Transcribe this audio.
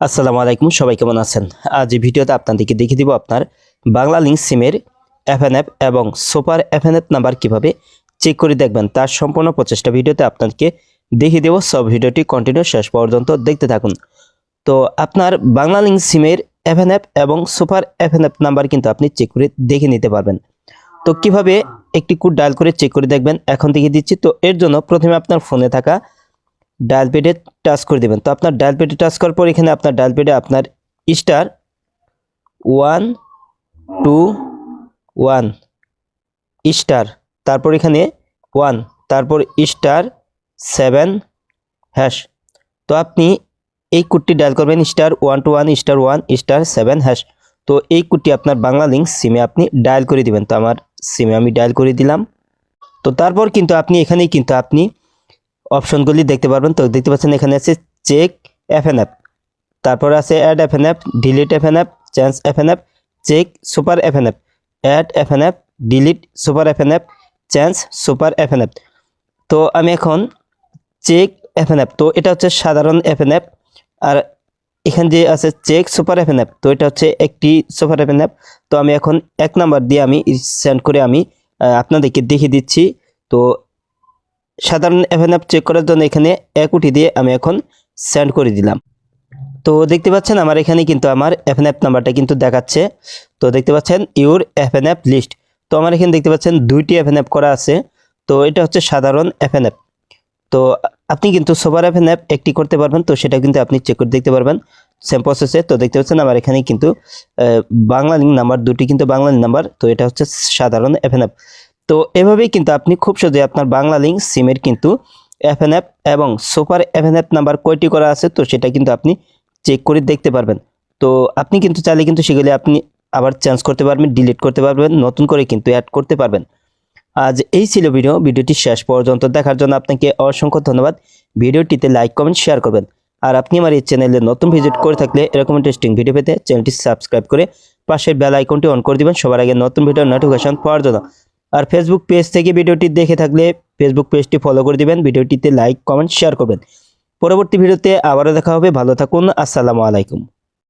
আসসালামু আলাইকুম, সবাই কেমন আছেন? আজ ভিডিওতে আপনাদেরকে দেখিয়ে দিব আপনার বাংলা লিঙ্ক সিমের এফএনএফ এবং সুপার এফএনএফ নাম্বার কীভাবে চেক করে দেখবেন। তার সম্পূর্ণ প্রচেষ্টা ভিডিওতে আপনাদেরকে দেখিয়ে দেবো। সব ভিডিওটি কন্টিনিউ শেষ পর্যন্ত দেখতে থাকুন। তো আপনার বাংলা লিঙ্ক সিমের এফএনএফ এবং সুপার এফএনএফ নাম্বার কিন্তু আপনি চেক করে দেখে নিতে পারবেন। তো কীভাবে একটি কোড ডায়াল করে চেক করে দেখবেন? এখন দেখিয়ে দিচ্ছি। তো এর জন্য প্রথমে আপনার ফোনে থাকা ডায়াল পেডে টাচ করে দেবেন। তো আপনার ডায়াল পেডে টাচ করার পর এখানে আপনার ডায়াল পেডে আপনার star one, two, one, star. তারপর এখানে ওয়ান, তারপর স্টার সেভেন, হ্যাশ। তো আপনি এই কোডটি ডায়াল করবেন, star one, two, one, star one, star seven, hash. তো এই কোডটি আপনার বাংলা লিঙ্ক সিমে আপনি ডায়াল করে দিবেন। তো আমার সিমে আমি ডায়াল করে দিলাম। তো তারপর কিন্তু আপনি এখানেই কিন্তু আপনি অপশনগুলি দেখতে পারবেন তো দেখতে পাচ্ছেন এখানে আছে চেক এফ এন অ্যাপ তারপর আছে add F N app delete F N app change F N app check super F N app add F N app delete super F N app change super F N app তো আমি এখন check F N app তো এটা হচ্ছে সাধারণ F N app আর এখানে যে আছে check super F N app তো এটা হচ্ছে একটি সুপার এফ এন অ্যাপ তো আমি এখন এক নাম্বার দিয়ে আমি সেন্ড করে আমি আপনাদেরকে দেখিয়ে দিচ্ছি তো সাধারণ এফএন অ্যাপ চেক করার জন্য এখানে এক দিয়ে আমি এখন সেন্ড করে দিলাম। তো দেখতে পাচ্ছেন আমার এখানে কিন্তু আমার এফএন অ্যাপ নাম্বারটা কিন্তু দেখাচ্ছে। তো দেখতে পাচ্ছেন ইউর এফএন অ্যাপ লিস্ট তো আমার এখানে দেখতে পাচ্ছেন দুইটি এফএন অ্যাপ করা আছে। তো এটা হচ্ছে সাধারণ এফএন অ্যাপ তো আপনি কিন্তু সোবার এফএন অ্যাপ একটি করতে পারবেন, তো সেটা কিন্তু আপনি চেক করে দেখতে পারবেন। সেম প্রসেসে তো দেখতে পাচ্ছেন আমার এখানে কিন্তু বাংলা নাম্বার দুটি কিন্তু বাংলা নাম্বার, তো এটা হচ্ছে সাধারণ এফএন অ্যাপ তো এভাবেই কিন্তু আপনি খুব সহজে আপনার বাংলা লিঙ্ক সিমের কিন্তু এফএনএফ এবং সুপার এফএনএফ নাম্বার কয়টি করা আছে, তো সেটা কিন্তু আপনি চেক করে দেখতে পারবেন। তো আপনি কিন্তু চাইলে কিন্তু সেগুলি আপনি আবার চেঞ্জ করতে পারবেন ডিলিট করতে পারবেন, নতুন করে কিন্তু অ্যাড করতে পারবেন। আজ এই ছিল ভিডিও ভিডিওটি শেষ পর্যন্ত দেখার জন্য আপনাকে অসংখ্য ধন্যবাদ। ভিডিওটিতে লাইক কমেন্ট শেয়ার করবেন। আর আপনি আমার এই চ্যানেলে নতুন ভিজিট করে থাকলে এরকম ইন্টারেস্টিং ভিডিও পেতে চ্যানেলটি সাবস্ক্রাইব করে পাশের বেল আইকনটি অন করে দিবেন। সবার আগে নতুন ভিডিও নোটিফিকেশন পাওয়ার জন্য। আর ফেসবুক পেজ থেকে ভিডিওটি দেখে থাকলে ফেসবুক পেজটি ফলো করে দিবেন, ভিডিওটিতে লাইক কমেন্ট শেয়ার করবেন। পরবর্তী ভিডিওতে আবারও দেখা হবে, ভালো থাকুন, আসসালামু আলাইকুম।